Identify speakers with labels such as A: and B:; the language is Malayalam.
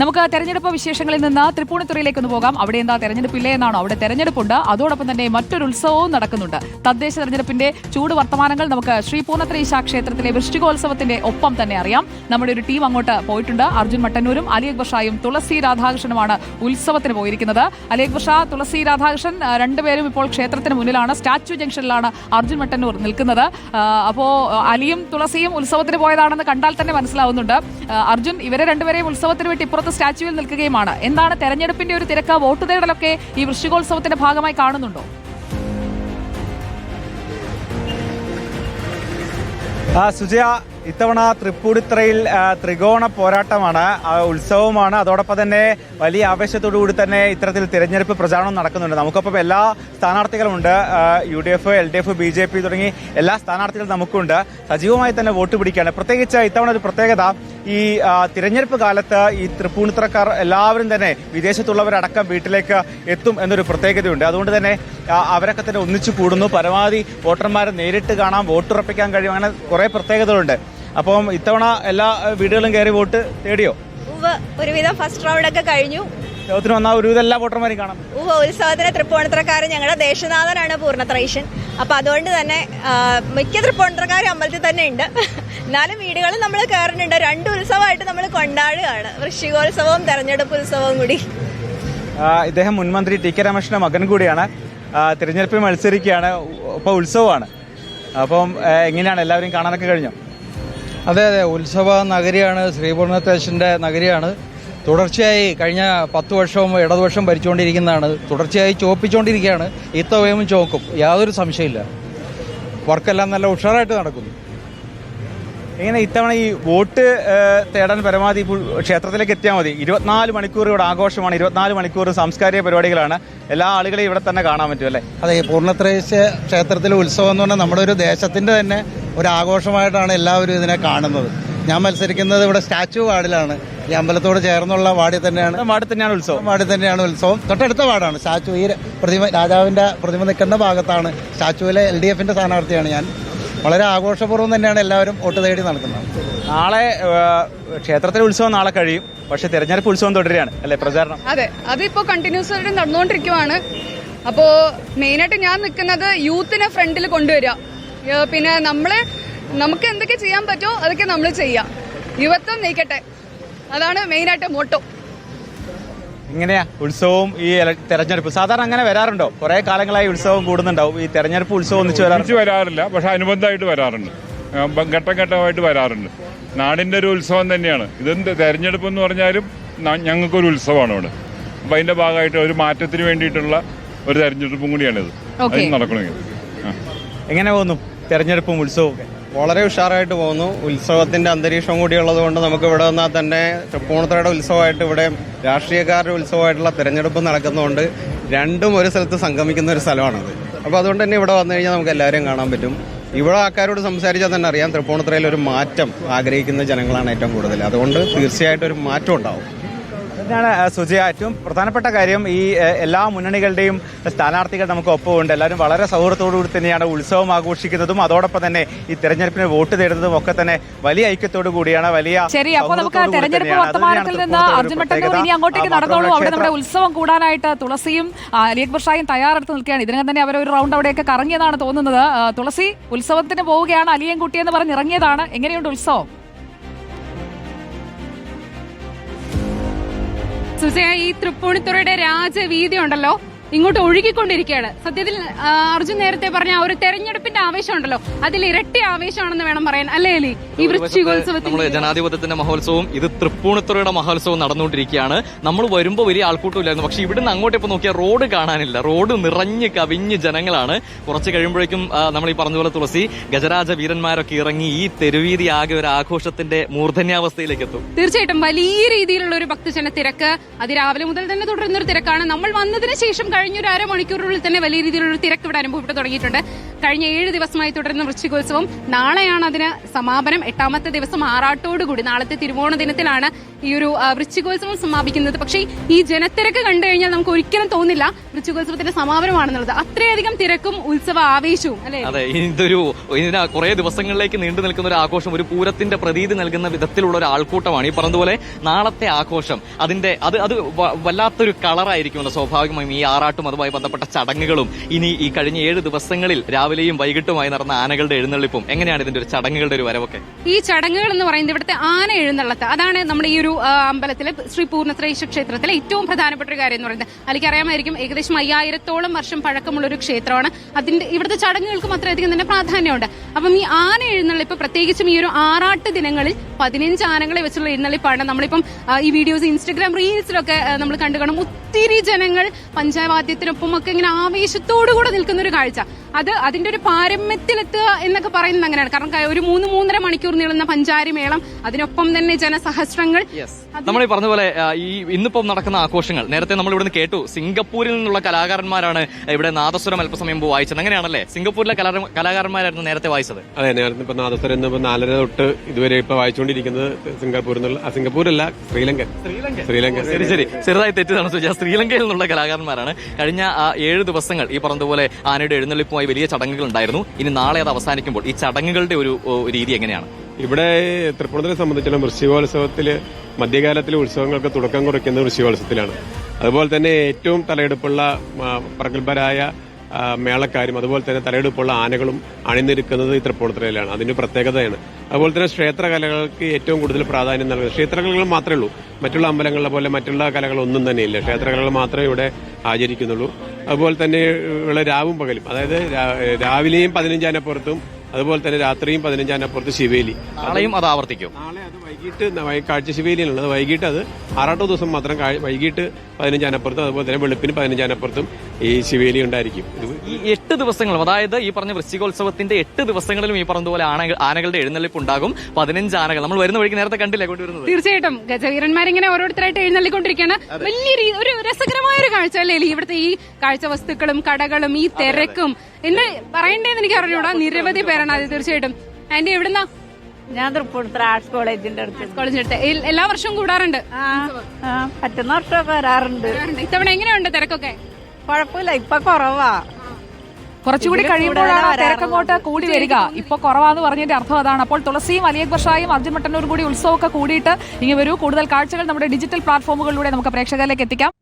A: നമുക്ക് തെരഞ്ഞെടുപ്പ് വിശേഷങ്ങളിൽ നിന്ന് തൃപ്പൂണിത്തുറയിലേക്ക് ഒന്ന് പോകാം. അവിടെ എന്താ തെരഞ്ഞെടുപ്പില്ലേ എന്നാണോ? അവിടെ തെരഞ്ഞെടുപ്പുണ്ട്. അതോടൊപ്പം തന്നെ മറ്റൊരു ഉത്സവവും നടക്കുന്നുണ്ട്. തദ്ദേശ തെരഞ്ഞെടുപ്പിന്റെ ചൂട് വർത്തമാനങ്ങൾ നമുക്ക് ശ്രീ പൂർണത്രയീശ ക്ഷേത്രത്തിലെ വൃഷ്ടികോത്സവത്തിന്റെ ഒപ്പം തന്നെ അറിയാം. നമ്മുടെ ഒരു ടീം അങ്ങോട്ട് പോയിട്ടുണ്ട്. അർജുൻ മട്ടന്നൂരും അലി അക്ബർ ഷായും തുളസി രാധാകൃഷ്ണനുമാണ് ഉത്സവത്തിന് പോയിരിക്കുന്നത്. അലി അക്ബർ ഷാ തുളസി രാധാകൃഷ്ണൻ രണ്ടുപേരും ഇപ്പോൾ ക്ഷേത്രത്തിന് മുന്നിലാണ്. സ്റ്റാച്യു ജംഗ്ഷനിലാണ് അർജുൻ മട്ടന്നൂർ നിൽക്കുന്നത്. അപ്പോ അലിയും തുളസിയും ഉത്സവത്തിന് പോയതാണെന്ന് കണ്ടാൽ തന്നെ മനസ്സിലാവുന്നുണ്ട്. അർജുൻ ഇവരെ രണ്ടുപേരെയും ഉത്സവത്തിന് വേണ്ടി സ്റ്റാച്യുവിൽ നിൽക്കുകയുമാണ്. എന്താണ് തെരഞ്ഞെടുപ്പിന്റെ ഒരു തിരക്ക്? വോട്ട് തേടലൊക്കെ ഈ വൃശ്ചികോത്സവത്തിന്റെ ഭാഗമായി കാണുന്നുണ്ടോ?
B: സുജയ ഇത്തവണ തൃപ്പൂണിത്തറയിൽ ത്രികോണ പോരാട്ടമാണ് ഉത്സവമാണ് അതോടൊപ്പം തന്നെ വലിയ ആവേശത്തോടു കൂടി തന്നെ ഇത്തരത്തിൽ തിരഞ്ഞെടുപ്പ് പ്രചാരണം നടക്കുന്നുണ്ട്. നമുക്കൊപ്പം എല്ലാ സ്ഥാനാർത്ഥികളുമുണ്ട്. U D F L D F B J P തുടങ്ങി എല്ലാ സ്ഥാനാർത്ഥികളും നമുക്കുണ്ട്. സജീവമായി തന്നെ വോട്ട് പിടിക്കുകയാണ്. പ്രത്യേകിച്ച് ഇത്തവണ ഒരു പ്രത്യേകത ഈ തിരഞ്ഞെടുപ്പ് കാലത്ത് ഈ തൃപ്പൂണിത്തറക്കാർ എല്ലാവരും തന്നെ വിദേശത്തുള്ളവരടക്കം വീട്ടിലേക്ക് എത്തും എന്നൊരു പ്രത്യേകതയുണ്ട്. അതുകൊണ്ട് തന്നെ അവരൊക്കെ തന്നെ ഒന്നിച്ചു കൂടുന്നു. പരമാവധി വോട്ടർമാരെ നേരിട്ട് കാണാം വോട്ടുറപ്പിക്കാൻ കഴിയും. അങ്ങനെ കുറെ പ്രത്യേകതകളുണ്ട്. അപ്പം ഇത്തവണ എല്ലാ വീടുകളും കയറി വോട്ട് തേടിയോ?
C: ഒരുവിധം ഫസ്റ്റ് റൗണ്ട് ഒക്കെ കഴിഞ്ഞു.
B: ഉത്സവത്തിന് വന്ന ഒരു എല്ലാ വോട്ടർമാരും കാണാം
C: ഉത്സവത്തിന് തൃപ്പൂണിത്തറക്കാരൻ ഞങ്ങളുടെ ദേശനാഥനാണ് പൂർണത്രൈഷൻ അപ്പൊ അതുകൊണ്ട് തന്നെ മിക്ക തൃപ്പൂണിത്തറക്കാരും അമ്പലത്തിൽ തന്നെ ഉണ്ട് എന്നാലും വീടുകളിൽ നമ്മൾ കയറുന്നുണ്ട് രണ്ട് ഉത്സവമായിട്ട് നമ്മൾ കൊണ്ടാടുകയാണ്. വൃശ്ചികോത്സവവും തെരഞ്ഞെടുപ്പ് ഉത്സവവും കൂടി.
B: ഇദ്ദേഹം മുൻമന്ത്രി ടി കെ രമേശിന്റെ മകൻ കൂടിയാണ്. തിരഞ്ഞെടുപ്പിൽ മത്സരിക്കുകയാണ്. ഇപ്പൊ ഉത്സവമാണ്. അപ്പം എങ്ങനെയാണ് എല്ലാവരും കാണാനൊക്കെ കഴിഞ്ഞോ?
D: അതെ അതെ. ഉത്സവ നഗരിയാണ് ശ്രീപൂർണത്തേശന്റെ നഗരിയാണ്. തുടർച്ചയായി കഴിഞ്ഞ പത്ത് വർഷവും ഇടതുവർഷം ഭരിച്ചുകൊണ്ടിരിക്കുന്നതാണ്. തുടർച്ചയായി ചോപ്പിച്ചുകൊണ്ടിരിക്കുകയാണ് ഇത്തവയും ചോക്കും. യാതൊരു സംശയമില്ല വർക്കെല്ലാം നല്ല ഉഷാറായിട്ട് നടക്കുന്നു.
B: എങ്ങനെ ഇത്തവണ ഈ വോട്ട് തേടാൻ പരമാവധി ഇപ്പോൾ ക്ഷേത്രത്തിലേക്ക് എത്തിയാൽ മതി. ഇരുപത്തിനാല് മണിക്കൂർ ഇവിടെ ആഘോഷമാണ്. ഇരുപത്തിനാല് മണിക്കൂർ സാംസ്കാരിക പരിപാടികളാണ്. എല്ലാ ആളുകളെയും ഇവിടെ തന്നെ കാണാൻ പറ്റും അല്ലേ?
D: അതെ ഈ പൂർണത്രേശ്യ ക്ഷേത്രത്തിലെ ഉത്സവം എന്ന് പറഞ്ഞാൽ നമ്മുടെ ഒരു ദേശത്തിന്റെ തന്നെ ഒരു ആഘോഷമായിട്ടാണ് എല്ലാവരും ഇതിനെ കാണുന്നത്. ഞാൻ മത്സരിക്കുന്നത് ഇവിടെ സ്റ്റാച്യു വാർഡിലാണ്. ഈ അമ്പലത്തോട് ചേർന്നുള്ള വാർഡിൽ തന്നെയാണ്.
B: വാടി തന്നെയാണ് ഉത്സവം.
D: വാടി തന്നെയാണ് ഉത്സവം. തൊട്ടടുത്ത വാർഡാണ്. സ്റ്റാച്ചു ഈ പ്രതിമ രാജാവിന്റെ പ്രതിമ നിൽക്കുന്ന ഭാഗത്താണ്. സ്റ്റാച്ചുവിലെ എൽ ഡി എഫിന്റെ സ്ഥാനാർത്ഥിയാണ് ഞാൻ. വളരെ ആഘോഷപൂർവം തന്നെയാണ് എല്ലാവരും വോട്ട് തേടി നടക്കുന്നത്.
B: നാളെ ക്ഷേത്രത്തിലെ ഉത്സവം നാളെ കഴിയും. പക്ഷേ തെരഞ്ഞെടുപ്പ് ഉത്സവം തുടരുകയാണ്. അല്ലേ പ്രചാരണം?
E: അതെ. അതിപ്പോ കണ്ടിന്യൂസ് ആയിട്ട് നടന്നുകൊണ്ടിരിക്കുവാണ്. അപ്പോ മെയിനായിട്ട് ഞാൻ നിൽക്കുന്നത് യൂത്തിനെ ഫ്രണ്ടിൽ കൊണ്ടുവരിക. പിന്നെ നമ്മൾ നമുക്ക് എന്തൊക്കെ ചെയ്യാൻ പറ്റുമോ അതൊക്കെ നമ്മൾ ചെയ്യാം യുവത്വം നീക്കട്ടെ. അതാണ് മെയിനായിട്ട് മോട്ടോ.
B: എങ്ങനെയാ ഉത്സവവും ഈ തെരഞ്ഞെടുപ്പ്. സാധാരണ അങ്ങനെ വരാറുണ്ടോ? കുറെ കാലങ്ങളായി ഉത്സവം കൂടുന്നുണ്ടാവും. ഈ തെരഞ്ഞെടുപ്പ് ഉത്സവം ഒന്നിച്ച്
F: വരാറില്ല വരാറില്ല. പക്ഷെ അനുബന്ധമായിട്ട് വരാറുണ്ട്. ഘട്ടം ഘട്ടമായിട്ട് വരാറുണ്ട്. നാടിന്റെ ഒരു ഉത്സവം തന്നെയാണ്. ഇതെന്ത് തെരഞ്ഞെടുപ്പ് എന്ന് പറഞ്ഞാലും ഞങ്ങൾക്കൊരു ഉത്സവമാണ് ഇവിടെ. അപ്പൊ അതിന്റെ ഭാഗമായിട്ട് ഒരു മാറ്റത്തിന് വേണ്ടിയിട്ടുള്ള ഒരു തെരഞ്ഞെടുപ്പും കൂടിയാണിത്. നടക്കണമെങ്കിൽ.
B: എങ്ങനെ പോകുന്നു? തെരഞ്ഞെടുപ്പും ഉത്സവവും
G: വളരെ ഉഷാറായിട്ട് പോകുന്നു. ഉത്സവത്തിന്റെ അന്തരീക്ഷം കൂടി ഉള്ളത് കൊണ്ട് നമുക്ക് ഇവിടെ വന്നാൽ തന്നെ തൃപ്പൂണിത്തുറയുടെ ഉത്സവമായിട്ട് ഇവിടെ രാഷ്ട്രീയക്കാരുടെ ഉത്സവമായിട്ടുള്ള തെരഞ്ഞെടുപ്പ് നടക്കുന്നതുകൊണ്ട് രണ്ടും ഒരു സ്ഥലത്ത് സംഗമിക്കുന്ന ഒരു സ്ഥലമാണത്. അപ്പോൾ അതുകൊണ്ട് തന്നെ ഇവിടെ വന്നു കഴിഞ്ഞാൽ നമുക്ക് എല്ലാവരെയും കാണാൻ പറ്റും. ഇവിടെ ആൾക്കാരോട് സംസാരിച്ചാൽ തന്നെ അറിയാം തൃപ്പൂണിത്തുറയിൽ ഒരു മാറ്റം ആഗ്രഹിക്കുന്ന ജനങ്ങളാണ് ഏറ്റവും കൂടുതൽ. അതുകൊണ്ട് തീർച്ചയായിട്ടും ഒരു മാറ്റം ഉണ്ടാവും.
B: ആ, സുജയ ഏറ്റവും പ്രധാനപ്പെട്ട കാര്യം ഈ എല്ലാ മുന്നണികളുടെയും സ്ഥാനാർത്ഥികൾ നമുക്ക് ഒപ്പമുണ്ട് എല്ലാവരും വളരെ സൗഹൃദത്തോടുകൂടി തന്നെയാണ് ഉത്സവം ആഘോഷിക്കുന്നതും അതോടൊപ്പം തന്നെ ഈ തെരഞ്ഞെടുപ്പിന് വോട്ട് തേടുന്നതും ഒക്കെ തന്നെ വലിയ ഐക്യത്തോടു കൂടിയാണ് വലിയ
A: ശരി അപ്പോൾ നമുക്ക് തെരഞ്ഞെടുപ്പ് വർത്തമാനത്തിൽ നിന്ന് അർജുൻ മട്ടന്നൂർ
B: പ്രത്യേകത.
A: ഇനി അങ്ങോട്ടേക്ക് നടന്നോളൂ. അവിടെ നമ്മുടെ ഉത്സവം കൂടാനായിട്ട് തുളസിയും ആ, ബഷായും ഷായും തയ്യാറെടുത്ത് നിൽക്കുകയാണ്. ഇതിനകം തന്നെ അവർ ഒരു റൗണ്ട് അവിടെയൊക്കെ കറങ്ങിയതാണ് തോന്നുന്നത്. തുളസി ഉത്സവത്തിന് പോവുകയാണ്. അലിയൻ കുട്ടിയെന്ന് പറഞ്ഞ് ഇറങ്ങിയതാണ്. എങ്ങനെയുണ്ട് ഉത്സവം?
E: സുജയ ഈ തൃപ്പൂണിത്തുറയുടെ രാജവീതി ഉണ്ടല്ലോ. ഇങ്ങോട്ട് ഒഴുകിക്കൊണ്ടിരിക്കുകയാണ്. സത്യത്തിൽ അർജുൻ നേരത്തെ പറഞ്ഞ ഒരു തെരഞ്ഞെടുപ്പിന്റെ ആവേശം ഉണ്ടല്ലോ അതിൽ ഇരട്ടി ആവേശമാണെന്ന് വേണം പറയാൻ. അല്ലേ അലി ഈ വൃശ്ചികോത്സവത്തിൽ
H: നമ്മുടെ ജനാധിപത്യത്തിന്റെ മഹോത്സവം ഇത് തൃപ്പൂണിത്തുറയുടെ മഹോത്സവം നടന്നുകൊണ്ടിരിക്കുകയാണ്. നമ്മൾ വരുമ്പോൾ വലിയ ആൾക്കൂട്ടമില്ലായിരുന്നു. പക്ഷെ ഇവിടുന്ന് അങ്ങോട്ട് ഇപ്പോൾ നോക്കിയാൽ റോഡ് കാണാനില്ല. റോഡ് നിറഞ്ഞ് കവിഞ്ഞ് ജനങ്ങളാണ്. കുറച്ച് കഴിയുമ്പോഴേക്കും നമ്മൾ ഈ പറഞ്ഞ പോലെ തുളസി ഗജരാജ വീരന്മാരൊക്കെ ഇറങ്ങി ഈ തെരുവീതി ആകെ ഒരു ആഘോഷത്തിന്റെ മൂർധന്യാവസ്ഥയിലേക്ക് എത്തും.
E: തീർച്ചയായിട്ടും വലിയ രീതിയിലുള്ള ഒരു ഭക്തജന തിരക്ക് അത് രാവിലെ മുതൽ തന്നെ തുടരുന്ന ഒരു തിരക്കാണ്. നമ്മൾ വന്നതിന് ശേഷം കഴിഞ്ഞ ഒരു അരമണിക്കൂറിനുള്ളിൽ തന്നെ വലിയ രീതിയിലുള്ള തിരക്ക് ഇവിടെ അനുഭവപ്പെട്ടു തുടങ്ങിയിട്ടുണ്ട്. കഴിഞ്ഞ ഏഴ് ദിവസമായി തുടരുന്ന വൃശ്ചികോത്സവം നാളെയാണ് അതിന് സമാപനം. എട്ടാമത്തെ ദിവസം ആറാട്ടോടുകൂടി നാളത്തെ തിരുവോണ ദിനത്തിലാണ് ഈ ഒരു വൃശ്ചികോത്സവം സമാപിക്കുന്നത്. പക്ഷേ ഈ ജനത്തിരക്ക് കണ്ടു കഴിഞ്ഞാൽ നമുക്ക് ഒരിക്കലും തോന്നില്ല വൃശ്ചികോത്സവത്തിന്റെ സമാപനമാണെന്നുള്ളത്. അത്രയധികം തിരക്കും ഉത്സവ ആവേശവും അല്ലെ?
H: അതെ ഇതൊരു ഇതിന് കുറെ ദിവസങ്ങളിലേക്ക് നീണ്ടു നിൽക്കുന്ന ഒരു ആഘോഷം ഒരു പൂരത്തിന്റെ പ്രതീതി നൽകുന്ന വിധത്തിലുള്ള ഒരു ആൾക്കൂട്ടമാണ് ഈ പറഞ്ഞതുപോലെ നാളത്തെ ആഘോഷം. അതിന്റെ അത് അത് വല്ലാത്തൊരു കളറായിരിക്കുമല്ലോ സ്വാഭാവികമായും ഈ ആറാട്ടും അതുമായി ബന്ധപ്പെട്ട ചടങ്ങുകളും. ഇനി ഈ കഴിഞ്ഞ ഏഴ് ദിവസങ്ങളിൽ രാവിലെയും വൈകിട്ടുമായി നടന്ന ആനകളുടെ എഴുന്നള്ളിപ്പും എങ്ങനെയാണ് ഇതിന്റെ ഒരു ചടങ്ങുകളുടെ ഒരു വരവൊക്കെ?
E: ഈ ചടങ്ങുകൾ എന്ന് പറയുന്നത് ഇവിടുത്തെ ആന എഴുന്നള്ളത്ത്. അതാണ് നമ്മുടെ ഈ ഒരു അമ്പലത്തിലെ ശ്രീ പൂർണത്രേശ്വര ക്ഷേത്രത്തിലെ ഏറ്റവും പ്രധാനപ്പെട്ട ഒരു കാര്യം എന്ന് പറയുന്നത്. അല്ലെങ്കിൽ അറിയാമായിരിക്കും ഏകദേശം അയ്യായിരത്തോളം വർഷം പഴക്കമുള്ള ഒരു ക്ഷേത്രമാണ്. അതിന്റെ ഇവിടുത്തെ ചടങ്ങുകൾക്കും അത്രയധികം തന്നെ പ്രാധാന്യമുണ്ട്. അപ്പം ഈ ആന എഴുന്നള്ളിപ്പ് പ്രത്യേകിച്ചും ഈ ഒരു ആറാട്ട് ദിനങ്ങളിൽ പതിനഞ്ച് ആനകളെ വെച്ചുള്ള എഴുന്നള്ളിപ്പാണ്. നമ്മളിപ്പം ഈ വീഡിയോസ് ഇൻസ്റ്റഗ്രാം റീൽസിലൊക്കെ നമ്മൾ കണ്ടു കാണും. ഒത്തിരി ജനങ്ങൾ പഞ്ചായവാദ്യത്തിനൊപ്പം ഒക്കെ ഇങ്ങനെ ആവേശത്തോടുകൂടെ നിൽക്കുന്ന ഒരു കാഴ്ച. അത് അതിന്റെ ഒരു പാരമ്യത്തിലെത്തുക എന്നൊക്കെ പറയുന്നത് അങ്ങനെയാണ്. കാരണം ഒരു മൂന്ന് മൂന്നര മണിക്കൂർ നീളുന്ന പഞ്ചാരി മേളം അതിനൊപ്പം തന്നെ ജനസഹസ്രങ്ങൾ.
H: നമ്മൾ ഈ പറഞ്ഞ പോലെ ഈ ഇന്നിപ്പം നടക്കുന്ന ആഘോഷങ്ങൾ. നേരത്തെ നമ്മൾ ഇവിടുന്ന് കേട്ടു സിംഗപ്പൂരിൽ നിന്നുള്ള കലാകാരന്മാരാണ് ഇവിടെ നാദസ്വരം അല്പസമയം മുമ്പ് വായിച്ചത്. അങ്ങനെയാണല്ലേ? സിംഗപ്പൂരിലെ കലാ- കലാകാരന്മാരായിരുന്നു നേരത്തെ വായിച്ചത്.
I: അതെ നേരത്തെ ഇപ്പൊ നാദസ്വരം ഇന്ന് ഇപ്പൊ നാലര തൊട്ട് ഇതുവരെ ഇപ്പൊ വായിച്ചുകൊണ്ടിരിക്കുന്നത് സിംഗപ്പൂരിൽ നിന്നുള്ള സിംഗപ്പൂരല്ല ശ്രീലങ്കൻ. ശ്രീലങ്ക
H: ശരി ശരി. ചെറുതായി തെറ്റിതാണ് സുജ. ശ്രീലങ്കയിൽ നിന്നുള്ള കലാകാരന്മാരാണ്. കഴിഞ്ഞ ആ ഏഴ് ദിവസങ്ങൾ ഈ പറഞ്ഞതുപോലെ ആനയുടെ എഴുന്നള്ളിപ്പുമായി വലിയ ചടങ്ങുകൾ ഉണ്ടായിരുന്നു ഇനി നാളെ അത് അവസാനിക്കുമ്പോൾ ഈ ചടങ്ങുകളുടെ ഒരു രീതി എങ്ങനെയാണ്?
I: ഇവിടെ തൃപ്പൂണിത്തിനെ സംബന്ധിച്ചിടത്തോളം വൃശ്ചികോത്സവത്തിൽ മധ്യകാലത്തിലെ ഉത്സവങ്ങൾക്ക് തുടക്കം കുറിക്കുന്നത് വൃശ്ചികോത്സവത്തിലാണ്. അതുപോലെ തന്നെ ഏറ്റവും തലയെടുപ്പുള്ള പ്രഗത്ഭരായ മേളക്കാരും അതുപോലെ തന്നെ തലയെടുപ്പുള്ള ആനകളും അണിനിരക്കുന്നത് ഈ അതിന് പ്രത്യേകതയാണ്. അതുപോലെ തന്നെ ക്ഷേത്ര കലകൾക്ക് ഏറ്റവും കൂടുതൽ പ്രാധാന്യം നൽകുന്നത്. ക്ഷേത്രകലകൾ മാത്രമേ ഉള്ളൂ. മറ്റുള്ള അമ്പലങ്ങളെ പോലെ മറ്റുള്ള കലകളൊന്നും തന്നെ ഇല്ല. ക്ഷേത്രകലകൾ മാത്രമേ ഇവിടെ ആചരിക്കുന്നുള്ളൂ. അതുപോലെ തന്നെ ഇവിടെ രാവും പകലും. അതായത് രാവിലെയും പതിനഞ്ചാനപ്പുറത്തും അതുപോലെ തന്നെ രാത്രിയും പതിനഞ്ചാനപ്പുറത്ത് ശിവേലി.
H: നാളെയും അത് ആവർത്തിക്കും.
I: നാളെ അത് വൈകിട്ട് കാഴ്ച ശിവേലിയാണുള്ളത് വൈകിട്ട് അത് ആറാട്ടോ ദിവസം മാത്രം വൈകിട്ട് പതിനഞ്ചാനപ്പുറത്തും അതുപോലെ തന്നെ വെളുപ്പിന് പതിനഞ്ചാനപ്പുറത്തും ഈ ശിവേലി ഉണ്ടായിരിക്കും.
H: ഈ എട്ട് ദിവസങ്ങളും അതായത് ഈ പറഞ്ഞ വൃശ്ചികോത്സവത്തിന്റെ എട്ട് ദിവസങ്ങളിലും ഈ പറഞ്ഞതുപോലെ ആനകൾ ആനകളുടെ എഴുന്നള്ളിപ്പ് ഉണ്ടാകും. പതിനഞ്ച് ആനകൾ. നമ്മൾ വരുന്ന വഴിക്ക് നേരത്തെ കണ്ടില്ലേ കൊണ്ടുവരുന്നത്?
E: തീർച്ചയായിട്ടും. ഗജവീരന്മാരിങ്ങനെ ഓരോരുത്തരായിട്ട് എഴുന്നള്ളിക്കൊണ്ടിരിക്കുകയാണ്. വലിയ ഒരു രസകരമായ ഒരു കാഴ്ച അല്ലേ? ഇവിടുത്തെ ഈ കാഴ്ച വസ്തുക്കളും കടകളും ഈ തിരക്കും. എന്ന് പറയണ്ടേന്ന് എനിക്ക് അറിഞ്ഞൂടാ. നിരവധി പേരാണ് അത് തീർച്ചയായിട്ടും. ആന്റി എവിടുന്നാ?
J: ഞാൻ തൃപ്പൂണിത്തുറ ആർട്സ് കോളേജിന്റെ അടുത്ത്.
E: കോളേജിന്റെ അടുത്ത് എല്ലാ വർഷവും കൂടാറുണ്ട്?
J: പറ്റുന്ന വർഷമൊക്കെ വരാറുണ്ട്.
E: ഇത്തവണ എങ്ങനെയുണ്ട് തിരക്കൊക്കെ?
J: കുഴപ്പമില്ല ഇപ്പൊ കുറവാ.
A: കുറച്ചുകൂടി കഴിയുമ്പോഴാണ് തിരക്കങ്ങോട്ട് കൂടി വരിക. ഇപ്പൊ കുറവാന്ന് പറഞ്ഞതിന്റെ അർത്ഥം അതാണ്. അപ്പോൾ തുളസിയും അലിയക് വർഷായും അർജുൻ മട്ടന്നൂരും കൂടി ഉത്സവമൊക്കെ കൂടിയിട്ട് ഇങ്ങനെ വരൂ. കൂടുതൽ കാഴ്ചകൾ നമ്മുടെ ഡിജിറ്റൽ പ്ലാറ്റ്ഫോമുകളിലൂടെ നമുക്ക് പ്രേക്ഷകരിലേക്ക് എത്തിക്കാം.